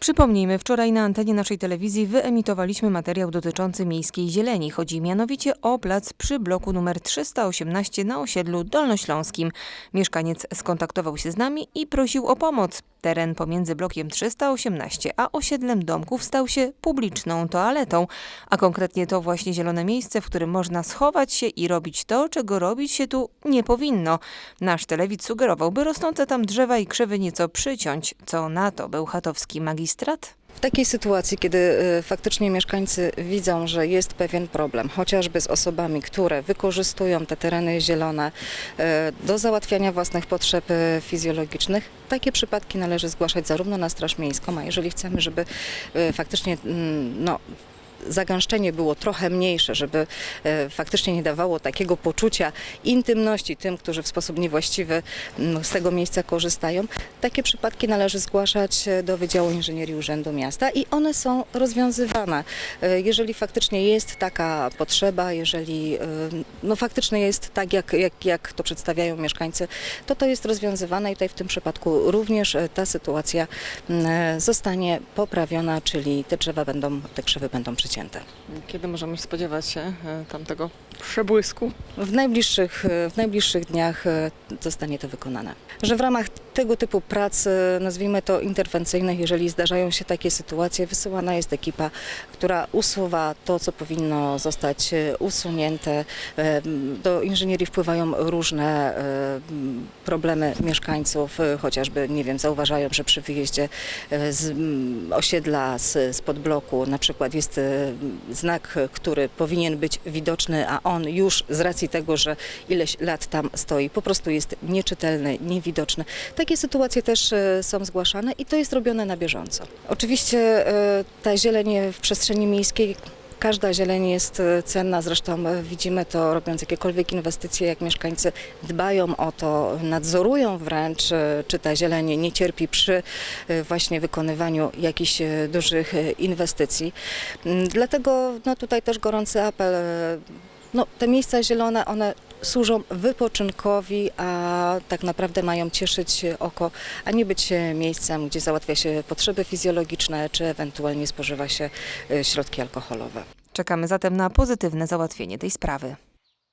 Przypomnijmy, wczoraj na antenie naszej telewizji wyemitowaliśmy materiał dotyczący miejskiej zieleni. Chodzi mianowicie o plac przy bloku numer 318 na osiedlu dolnośląskim. Mieszkaniec skontaktował się z nami i prosił o pomoc. Teren pomiędzy blokiem 318 a osiedlem domków stał się publiczną toaletą, a konkretnie to właśnie zielone miejsce, w którym można schować się i robić to, czego robić się tu nie powinno. Nasz telewidz sugerował, by rosnące tam drzewa i krzewy nieco przyciąć. Co na to bełchatowski magistrat? W takiej sytuacji, kiedy y, faktycznie mieszkańcy widzą, że jest pewien problem, chociażby z osobami, które wykorzystują te tereny zielone y, do załatwiania własnych potrzeb y, fizjologicznych, takie przypadki należy zgłaszać zarówno na Straż Miejską, a jeżeli chcemy, żeby faktycznie mm, no, zagęszczenie było trochę mniejsze, żeby e, faktycznie nie dawało takiego poczucia intymności tym, którzy w sposób niewłaściwy mm, z tego miejsca korzystają. Takie przypadki należy zgłaszać e, do Wydziału Inżynierii Urzędu Miasta i one są rozwiązywane. E, Jeżeli faktycznie jest taka potrzeba, jeżeli no, faktycznie jest tak, jak, jak, jak to przedstawiają mieszkańcy, to to jest rozwiązywane i tutaj w tym przypadku również ta sytuacja mm, zostanie poprawiona, czyli te drzewa będą, te krzewy będą przycięte. Kiedy możemy spodziewać się e, tamtego przebłysku? W najbliższych, w najbliższych dniach e, zostanie to wykonane. Że w ramach tego typu prac, nazwijmy to interwencyjnych, jeżeli zdarzają się takie sytuacje, wysyłana jest ekipa, która usuwa to, co powinno zostać e, usunięte. E, Do inżynierii wpływają różne e, problemy mieszkańców, chociażby, nie wiem, zauważają, że przy wyjeździe z osiedla, z, spod bloku na przykład jest znak, który powinien być widoczny, a on już z racji tego, że ileś lat tam stoi, po prostu jest nieczytelny, niewidoczny. Takie sytuacje też e, są zgłaszane i to jest robione na bieżąco. Oczywiście e, ta zieleń w przestrzeni miejskiej Każda zieleń jest e, cenna, zresztą widzimy to robiąc jakiekolwiek inwestycje, jak mieszkańcy dbają o to, nadzorują wręcz, czy ta zieleń nie cierpi przy właśnie wykonywaniu jakichś dużych inwestycji. Mm, Dlatego no, tutaj też gorący apel. No, te miejsca zielone, one służą wypoczynkowi, a tak naprawdę mają cieszyć oko, a nie być miejscem, gdzie załatwia się potrzeby fizjologiczne, czy ewentualnie spożywa się e, środki alkoholowe. Czekamy zatem na pozytywne załatwienie tej sprawy.